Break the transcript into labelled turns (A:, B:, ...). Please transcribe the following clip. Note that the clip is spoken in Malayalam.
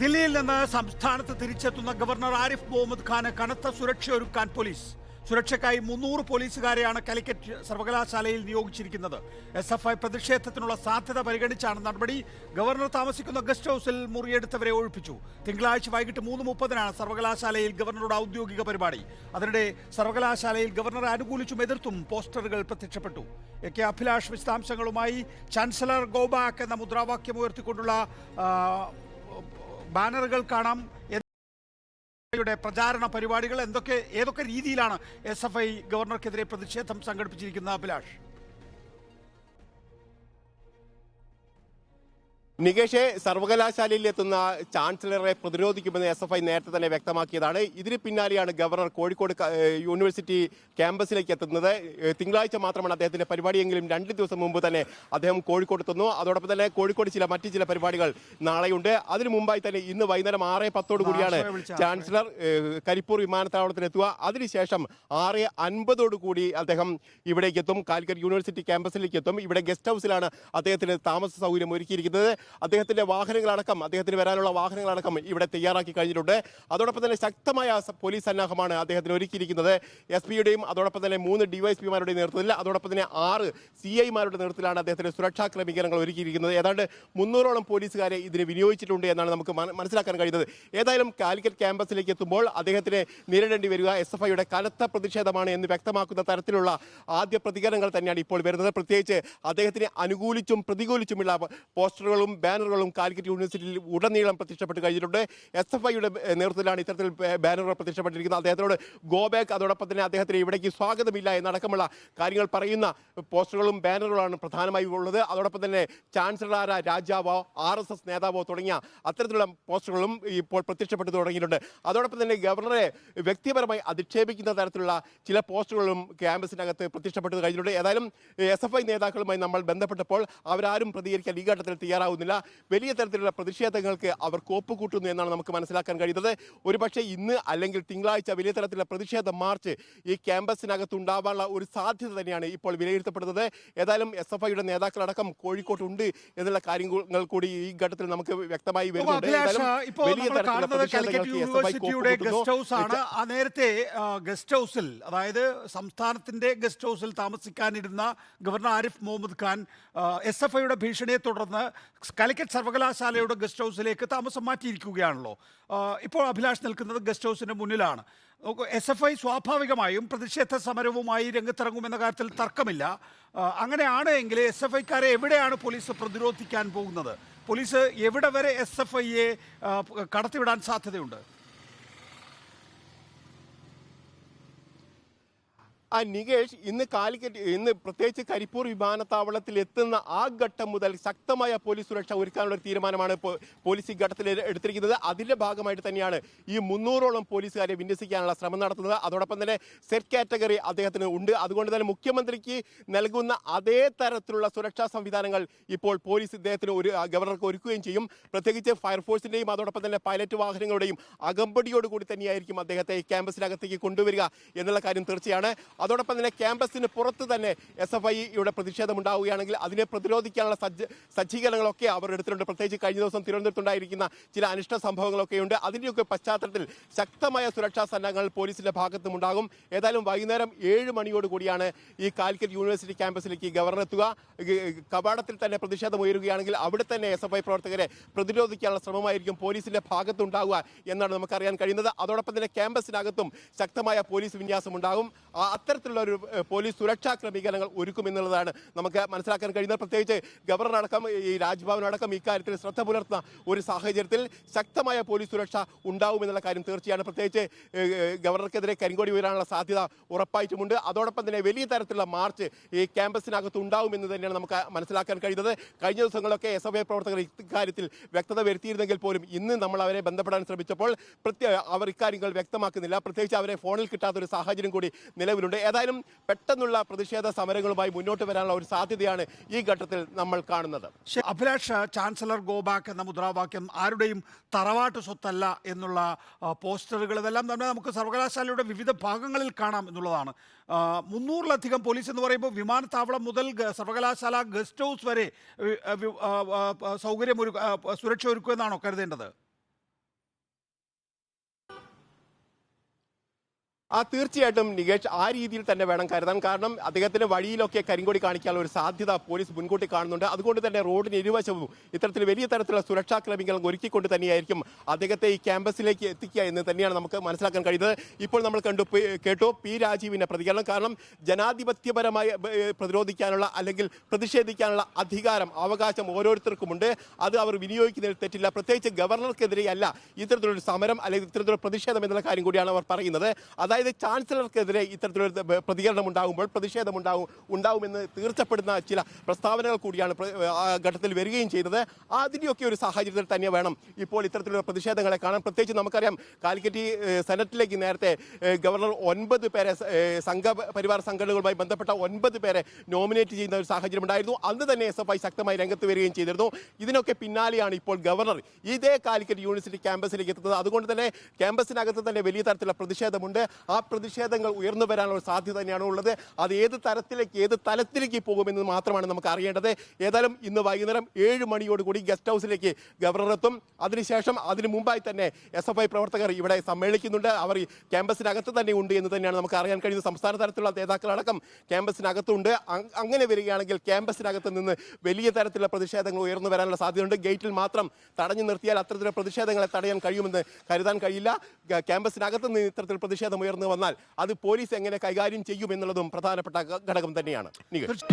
A: ദില്ലിയിൽ നിന്ന് സംസ്ഥാനത്ത് തിരിച്ചെത്തുന്ന ഗവർണർ ആരിഫ് മുഹമ്മദ് ഖാന് കനത്ത സുരക്ഷ ഒരുക്കാൻ പോലീസ്. സുരക്ഷയ്ക്കായി മുന്നൂറ് പോലീസുകാരെയാണ് കലിക്കറ്റ് സർവകലാശാലയിൽ നിയോഗിച്ചിരിക്കുന്നത്. എസ് എഫ് ഐ പ്രതിഷേധത്തിനുള്ള സാധ്യത പരിഗണിച്ചാണ് നടപടി. ഗവർണർ താമസിക്കുന്ന ഗസ്റ്റ് ഹൌസിൽ മുറിയെടുത്തവരെ ഒഴിപ്പിച്ചു. തിങ്കളാഴ്ച വൈകിട്ട് മൂന്ന് മുപ്പതിനാണ് സർവകലാശാലയിൽ ഗവർണറുടെ ഔദ്യോഗിക പരിപാടി. അതിനിടെ സർവകലാശാലയിൽ ഗവർണറെ അനുകൂലിച്ചും എതിർത്തും പോസ്റ്ററുകൾ പ്രത്യക്ഷപ്പെട്ടു. എ കെ അഭിലാഷ് വിശദാംശങ്ങളുമായി ചാൻസലർ ഗോബാക്ക് എന്ന മുദ്രാവാക്യം ഉയർത്തിക്കൊണ്ടുള്ള ബാനറുകൾ കാണാം യുടെ പ്രചാരണ പരിപാടികൾ എന്തൊക്കെ ഏതൊക്കെ രീതിയിലാണ് എസ് എഫ് ഐ ഗവർണർക്കെതിരെ പ്രതിഷേധം സംഘടിപ്പിച്ചിരിക്കുന്നത് അഭിലാഷ്?
B: നികേഷെ സർവകലാശാലയിൽ എത്തുന്ന ചാൻസലറെ പ്രതിരോധിക്കുമെന്ന് എസ് എഫ് ഐ നേരത്തെ തന്നെ വ്യക്തമാക്കിയതാണ്. ഇതിന് പിന്നാലെയാണ് ഗവർണർ കോഴിക്കോട് യൂണിവേഴ്സിറ്റി ക്യാമ്പസിലേക്ക് എത്തുന്നത്. തിങ്കളാഴ്ച മാത്രമാണ് അദ്ദേഹത്തിന്റെ പരിപാടിയെങ്കിലും രണ്ട് ദിവസം മുമ്പ് തന്നെ അദ്ദേഹം കോഴിക്കോട് എത്തുന്നു. അതോടൊപ്പം തന്നെ കോഴിക്കോട് ചില മറ്റു ചില പരിപാടികൾ നാളെയുണ്ട്. അതിനു മുമ്പായി തന്നെ ഇന്ന് വൈകുന്നേരം ആറ് പത്തോടു കൂടിയാണ് ചാൻസലർ കരിപ്പൂർ വിമാനത്താവളത്തിലെത്തുക അതിനുശേഷം ആറ് അൻപതോടു കൂടി അദ്ദേഹം ഇവിടേക്ക് എത്തും കാലിക്കറ്റ് യൂണിവേഴ്സിറ്റി ക്യാമ്പസിലേക്ക് എത്തും. ഇവിടെ ഗസ്റ്റ് ഹൗസിലാണ് അദ്ദേഹത്തിന് താമസ സൗകര്യം ഒരുക്കിയിരിക്കുന്നത്. അദ്ദേഹത്തിന്റെ വാഹനങ്ങളടക്കം അദ്ദേഹത്തിന് വരാനുള്ള വാഹനങ്ങളടക്കം ഇവിടെ തയ്യാറാക്കി കഴിഞ്ഞിട്ടുണ്ട്. അതോടൊപ്പം തന്നെ ശക്തമായ പോലീസ് സന്നാഹമാണ് അദ്ദേഹത്തിന് ഒരുക്കിയിരിക്കുന്നത്. എസ് പിയുടെയും അതോടൊപ്പം തന്നെ മൂന്ന് ഡിവൈഎസ്പിമാരുടെയും നേതൃത്വത്തിൽ അതോടൊപ്പം തന്നെ ആറ് സി ഐമാരുടെ നേതൃത്വത്തിലാണ് അദ്ദേഹത്തിന് സുരക്ഷാ ക്രമീകരണങ്ങൾ ഒരുക്കിയിരിക്കുന്നത്. ഏതാണ്ട് മുന്നൂറോളം പോലീസുകാരെ ഇതിന് വിനിയോഗിച്ചിട്ടുണ്ട് എന്നാണ് നമുക്ക് മനസ്സിലാക്കാൻ കഴിയുന്നത്. ഏതായാലും കാലിക്കറ്റ് ക്യാമ്പസിലേക്ക് എത്തുമ്പോൾ അദ്ദേഹത്തിന് നേരിടേണ്ടി വരിക എസ് എഫ് ഐയുടെ കനത്ത പ്രതിഷേധമാണ് എന്ന് വ്യക്തമാക്കുന്ന തരത്തിലുള്ള ആദ്യ പ്രതികരണങ്ങൾ തന്നെയാണ് ഇപ്പോൾ വരുന്നത്. പ്രത്യേകിച്ച് അദ്ദേഹത്തിനെ അനുകൂലിച്ചും പ്രതികൂലിച്ചുമുള്ള പോസ്റ്ററുകളും ബാനറുകളും കാലിക്കറ്റ് യൂണിവേഴ്സിറ്റിയിൽ ഉടനീളം പ്രത്യക്ഷപ്പെട്ട് കഴിഞ്ഞിട്ടുണ്ട്. എസ് എഫ് ഐയുടെ നേതൃത്വത്തിലാണ് ഇത്തരത്തിൽ ബാനറുകൾ പ്രത്യക്ഷപ്പെട്ടിരിക്കുന്നത്. അദ്ദേഹത്തിനോട് ഗോ ബാക്ക് അതോടൊപ്പം തന്നെ അദ്ദേഹത്തിന് ഇവിടേക്ക് സ്വാഗതമില്ല എന്നടക്കമുള്ള കാര്യങ്ങൾ പറയുന്ന പോസ്റ്ററുകളും ബാനറുകളാണ് പ്രധാനമായും ഉള്ളത്. അതോടൊപ്പം തന്നെ ചാൻസലർ രാജാവോ ആർ എസ് എസ് നേതാവോ തുടങ്ങിയ അത്തരത്തിലുള്ള പോസ്റ്ററുകളും ഇപ്പോൾ പ്രത്യക്ഷപ്പെട്ടു തുടങ്ങിയിട്ടുണ്ട്. അതോടൊപ്പം തന്നെ ഗവർണറെ വ്യക്തിപരമായി അധിക്ഷേപിക്കുന്ന തരത്തിലുള്ള ചില പോസ്റ്ററുകളും ക്യാമ്പസിനകത്ത് പ്രത്യക്ഷപ്പെട്ടു കഴിഞ്ഞിട്ടുണ്ട്. ഏതായാലും എസ് എഫ് ഐ നേതാക്കളുമായി നമ്മൾ ബന്ധപ്പെട്ടപ്പോൾ അവരാരും പ്രതികരിക്കാൻ ഈ ഘട്ടത്തിൽ തയ്യാറാവുന്നില്ല. വലിയ തരത്തിലുള്ള പ്രതിഷേധങ്ങൾക്ക് അവർ കോപ്പ് കൂട്ടുന്നു എന്നാണ് നമുക്ക് മനസ്സിലാക്കാൻ കഴിയുന്നത്. ഒരുപക്ഷെ ഇന്ന് അല്ലെങ്കിൽ തിങ്കളാഴ്ച വലിയ തരത്തിലുള്ള പ്രതിഷേധ മാർച്ച് ഈ ക്യാമ്പസിനകത്ത് ഉണ്ടാവാനുള്ള ഒരു സാധ്യത തന്നെയാണ് ഇപ്പോൾ വിലയിരുത്തപ്പെടുന്നത്. ഏതായാലും എസ് എഫ് ഐയുടെ നേതാക്കളടക്കം കോഴിക്കോട്ടുണ്ട് എന്നുള്ള കാര്യങ്ങൾ കൂടി ഈ ഘട്ടത്തിൽ നമുക്ക് വ്യക്തമായി വരുന്നുണ്ട്.
A: നേരത്തെ ഗസ്റ്റ് ഹൗസിൽ അതായത് സംസ്ഥാനത്തിന്റെ ഗസ്റ്റ് ഹൗസിൽ താമസിക്കാനിരുന്ന governor Arif Muhammad Khan S F ഐയുടെ ഭീഷണിയെ തുടർന്ന് കാലിക്കറ്റ് സർവകലാശാലയുടെ ഗസ്റ്റ് ഹൗസിലേക്ക് താമസം മാറ്റിയിരിക്കുകയാണല്ലോ. ഇപ്പോൾ അഭിലാഷ് നിൽക്കുന്നത് ഗസ്റ്റ് ഹൗസിന്റെ മുന്നിലാണ്. എസ് എഫ് ഐ സ്വാഭാവികമായും പ്രതിഷേധ സമരവുമായി രംഗത്തിറങ്ങുമെന്ന കാര്യത്തിൽ തർക്കമില്ല. അങ്ങനെയാണ് എങ്കിൽ എസ് എഫ് ഐക്കാരെ എവിടെയാണ് പോലീസ് പ്രതിരോധിക്കാൻ പോകുന്നത്? പോലീസ് എവിടെ വരെ എസ് എഫ് ഐയെ കടത്തിവിടാൻ സാധ്യതയുണ്ട്?
B: ആ നികേഷ് ഇന്ന് കാലിക്കറ്റ് ഇന്ന് പ്രത്യേകിച്ച് കരിപ്പൂർ വിമാനത്താവളത്തിൽ എത്തുന്ന ആ ഘട്ടം മുതൽ ശക്തമായ പോലീസ് സുരക്ഷ ഒരുക്കാനുള്ള ഒരു തീരുമാനമാണ് പോലീസ് ഈ ഘട്ടത്തിൽ എടുത്തിരിക്കുന്നത്. അതിന്റെ ഭാഗമായിട്ട് തന്നെയാണ് ഈ മുന്നൂറോളം പോലീസുകാരെ വിന്യസിക്കാനുള്ള ശ്രമം നടത്തുന്നത്. അതോടൊപ്പം തന്നെ സെറ്റ് കാറ്റഗറി അദ്ദേഹത്തിന് ഉണ്ട്. അതുകൊണ്ട് തന്നെ മുഖ്യമന്ത്രിക്ക് നൽകുന്ന അതേ തരത്തിലുള്ള സുരക്ഷാ സംവിധാനങ്ങൾ ഇപ്പോൾ പോലീസ് ഇദ്ദേഹത്തിന് ഒരു ഗവർണർക്ക് ഒരുക്കുകയും ചെയ്യും. പ്രത്യേകിച്ച് ഫയർഫോഴ്സിന്റെയും അതോടൊപ്പം തന്നെ പൈലറ്റ് വാഹനങ്ങളുടെയും അകമ്പടിയോടുകൂടി തന്നെയായിരിക്കും അദ്ദേഹത്തെ ഈ ക്യാമ്പസിനകത്തേക്ക് കൊണ്ടുവരിക എന്നുള്ള കാര്യം തീർച്ചയാണ്. അതോടൊപ്പം തന്നെ ക്യാമ്പസിന് പുറത്ത് തന്നെ എസ് എഫ് ഐയുടെ പ്രതിഷേധം ഉണ്ടാവുകയാണെങ്കിൽ അതിനെ പ്രതിരോധിക്കാനുള്ള സജ്ജ സജ്ജീകരണങ്ങളൊക്കെ അവർ എടുത്തിട്ടുണ്ട് പ്രത്യേകിച്ച് കഴിഞ്ഞ ദിവസം തിരുവനന്തപുരത്തുണ്ടായിരിക്കുന്ന ചില അനിഷ്ട സംഭവങ്ങളൊക്കെ ഉണ്ട് അതിന്റെയൊക്കെ പശ്ചാത്തലത്തിൽ ശക്തമായ സുരക്ഷാ സന്നാഹങ്ങൾ പോലീസിന്റെ ഭാഗത്തും ഉണ്ടാകും ഏതായാലും വൈകുന്നേരം ഏഴ് മണിയോടുകൂടിയാണ് ഈ കാലിക്കറ്റ് യൂണിവേഴ്സിറ്റി ക്യാമ്പസിലേക്ക് ഗവർണർ എത്തുക. കവാടത്തിൽ തന്നെ പ്രതിഷേധം ഉയരുകയാണെങ്കിൽ അവിടെ തന്നെ എസ് എഫ് ഐ പ്രവർത്തകരെ പ്രതിരോധിക്കാനുള്ള ശ്രമമായിരിക്കും പോലീസിന്റെ ഭാഗത്തുണ്ടാവുക എന്നാണ് നമുക്കറിയാൻ കഴിയുന്നത്. അതോടൊപ്പം തന്നെ ക്യാമ്പസിനകത്തും ശക്തമായ പോലീസ് വിന്യാസം ഉണ്ടാകും അത്തരത്തിലുള്ള ഒരു പോലീസ് സുരക്ഷാ ക്രമീകരണങ്ങൾ ഒരുക്കുമെന്നുള്ളതാണ് നമുക്ക് മനസ്സിലാക്കാൻ കഴിയുന്നത്. പ്രത്യേകിച്ച് ഗവർണർ അടക്കം ഈ രാജ്ഭവൻ അടക്കം ഇക്കാര്യത്തിൽ ശ്രദ്ധ പുലർത്തുന്ന ഒരു സാഹചര്യത്തിൽ ശക്തമായ പോലീസ് സുരക്ഷ ഉണ്ടാവുമെന്നുള്ള കാര്യം തീർച്ചയാണ്. പ്രത്യേകിച്ച് ഗവർണർക്കെതിരെ കരിങ്കോടി ഉയരാനുള്ള സാധ്യത ഉറപ്പായിട്ടുമുണ്ട്. അതോടൊപ്പം തന്നെ വലിയ തരത്തിലുള്ള മാർച്ച് ഈ ക്യാമ്പസിനകത്ത് ഉണ്ടാവുമെന്ന് തന്നെയാണ് നമുക്ക് മനസ്സിലാക്കാൻ കഴിയുന്നത്. കഴിഞ്ഞ ദിവസങ്ങളൊക്കെ എസ് പ്രവർത്തകർ ഇക്കാര്യത്തിൽ വ്യക്തത വരുത്തിയിരുന്നെങ്കിൽ പോലും ഇന്ന് നമ്മൾ അവരെ ബന്ധപ്പെടാൻ ശ്രമിച്ചപ്പോൾ പ്രത്യേക അവർ ഇക്കാര്യങ്ങൾ വ്യക്തമാക്കുന്നില്ല. പ്രത്യേകിച്ച് അവരെ ഫോണിൽ കിട്ടാത്തൊരു സാഹചര്യം കൂടി നിലവിലുണ്ട്. ഏതായാലും പെട്ടെന്നുള്ള പ്രതിഷേധ സമരങ്ങളുമായി മുന്നോട്ട് വരാനുള്ള ഒരു സാധ്യതയാണ് ഈ ഘട്ടത്തിൽ നമ്മൾ കാണുന്നത്.
A: അഭിലാഷ് ചാൻസലർ ഗോബാക്ക് എന്ന മുദ്രാവാക്യം ആരുടെയും തറവാട്ട് സ്വത്തല്ല എന്നുള്ള പോസ്റ്ററുകൾ ഇതെല്ലാം തന്നെ നമുക്ക് സർവകലാശാലയുടെ വിവിധ ഭാഗങ്ങളിൽ കാണാം എന്നുള്ളതാണ്. മുന്നൂറിലധികം പോലീസ് എന്ന് പറയുമ്പോൾ വിമാനത്താവളം മുതൽ സർവകലാശാല ഗസ്റ്റ് ഹൗസ് വരെ വി- ആ, വി- ആ, ആ, സൗകര്യം ഒരു സുരക്ഷ ഒരുക്കുമെന്നാണോ കരുതേണ്ടത്?
B: ആ തീർച്ചയായിട്ടും നികേഷ് ആ രീതിയിൽ തന്നെ വേണം കരുതാൻ. കാരണം അദ്ദേഹത്തിന്റെ വഴിയിലൊക്കെ കരിങ്കൊടി കാണിക്കാനുള്ള ഒരു സാധ്യത പോലീസ് മുൻകൂട്ടി കാണുന്നുണ്ട്. അതുകൊണ്ട് തന്നെ റോഡിന് ഇരുവശവും ഇത്തരത്തിൽ വലിയ തരത്തിലുള്ള സുരക്ഷാ ക്രമീകരണം ഒരുക്കിക്കൊണ്ട് തന്നെയായിരിക്കും അദ്ദേഹത്തെ ഈ ക്യാമ്പസിലേക്ക് എത്തിക്കുക എന്ന് തന്നെയാണ് നമുക്ക് മനസ്സിലാക്കാൻ കഴിയുന്നത്. ഇപ്പോൾ നമ്മൾ കണ്ടു കേട്ടു പി രാജീവിന്റെ പ്രതികരണം. കാരണം ജനാധിപത്യപരമായി പ്രതിരോധിക്കാനുള്ള അല്ലെങ്കിൽ പ്രതിഷേധിക്കാനുള്ള അധികാരം അവകാശം ഓരോരുത്തർക്കുമുണ്ട്. അത് അവർ വിനിയോഗിക്കുന്നതിൽ തെറ്റില്ല. പ്രത്യേകിച്ച് ഗവർണർക്കെതിരെയല്ല ഇത്തരത്തിലൊരു സമരം അല്ലെങ്കിൽ ഇത്തരത്തിലൊരു പ്രതിഷേധം എന്നുള്ള കാര്യം കൂടിയാണ് അവർ പറയുന്നത്. അതായത് ചാൻസലർക്കെതിരെ ഇത്തരത്തിലൊരു പ്രതികരണം ഉണ്ടാകുമ്പോൾ പ്രതിഷേധം ഉണ്ടാവും ഉണ്ടാവുമെന്ന് തീർച്ചപ്പെടുന്ന ചില പ്രസ്താവനകൾ കൂടിയാണ് ഘട്ടത്തിൽ വരികയും ചെയ്തത്. അതിന്റെയൊക്കെ ഒരു സാഹചര്യത്തിൽ തന്നെ വേണം ഇപ്പോൾ ഇത്തരത്തിലുള്ള പ്രതിഷേധങ്ങളെ കാണാൻ. പ്രത്യേകിച്ച് നമുക്കറിയാം കാലിക്കറ്റ് സെനറ്റിലേക്ക് നേരത്തെ ഗവർണർ ഒൻപത് പേരെ സംഘപരിവാർ സംഘടനകളുമായി ബന്ധപ്പെട്ട ഒൻപത് പേരെ നോമിനേറ്റ് ചെയ്യുന്ന ഒരു സാഹചര്യം ഉണ്ടായിരുന്നു അന്ന് തന്നെ എസ് എഫ് ഐ ശക്തമായി രംഗത്ത് വരികയും ചെയ്തിരുന്നു. ഇതിനൊക്കെ പിന്നാലെയാണ് ഇപ്പോൾ ഗവർണർ ഇതേ കാലിക്കറ്റ് യൂണിവേഴ്സിറ്റി ക്യാമ്പസിലേക്ക് എത്തുന്നത്. അതുകൊണ്ട് തന്നെ ക്യാമ്പസിനകത്ത് തന്നെ വലിയ തരത്തിലുള്ള പ്രതിഷേധമുണ്ട്. ആ പ്രതിഷേധങ്ങൾ ഉയർന്നു വരാനുള്ള സാധ്യത തന്നെയാണ് ഉള്ളത്. അത് ഏത് തരത്തിലേക്ക് ഏത് തലത്തിലേക്ക് പോകുമെന്ന് മാത്രമാണ് നമുക്ക് അറിയേണ്ടത്. ഏതായാലും ഇന്ന് വൈകുന്നേരം ഏഴ് മണിയോടുകൂടി ഗസ്റ്റ് ഹൗസിലേക്ക് ഗവർണർ എത്തും. അതിനുശേഷം അതിനു മുമ്പായി തന്നെ എസ് എഫ് ഐ പ്രവർത്തകർ ഇവിടെ സമ്മേളിക്കുന്നുണ്ട്. അവർ ക്യാമ്പസിനകത്ത് തന്നെ ഉണ്ട് എന്ന് തന്നെയാണ് നമുക്ക് അറിയാൻ കഴിയുന്നത്. സംസ്ഥാന തലത്തിലുള്ള നേതാക്കളടക്കം ക്യാമ്പസിനകത്തുണ്ട്. അങ്ങനെ വരികയാണെങ്കിൽ ക്യാമ്പസിനകത്ത് നിന്ന് വലിയ തരത്തിലുള്ള പ്രതിഷേധങ്ങൾ ഉയർന്നു വരാനുള്ള സാധ്യതയുണ്ട്. ഗേറ്റിൽ മാത്രം തടഞ്ഞു നിർത്തിയാൽ അത്തരത്തിലുള്ള പ്രതിഷേധങ്ങളെ തടയാൻ കഴിയുമെന്ന് കരുതാൻ കഴിയില്ല. ക്യാമ്പസിനകത്ത് നിന്ന് ഇത്തരത്തിൽ പ്രതിഷേധം ഉയർന്നു വന്നാൽ അത് പോലീസ് എങ്ങനെ കൈകാര്യം ചെയ്യുമെന്നുള്ളതും പ്രധാനപ്പെട്ട ഘടകം തന്നെയാണ്. നികേഷ്.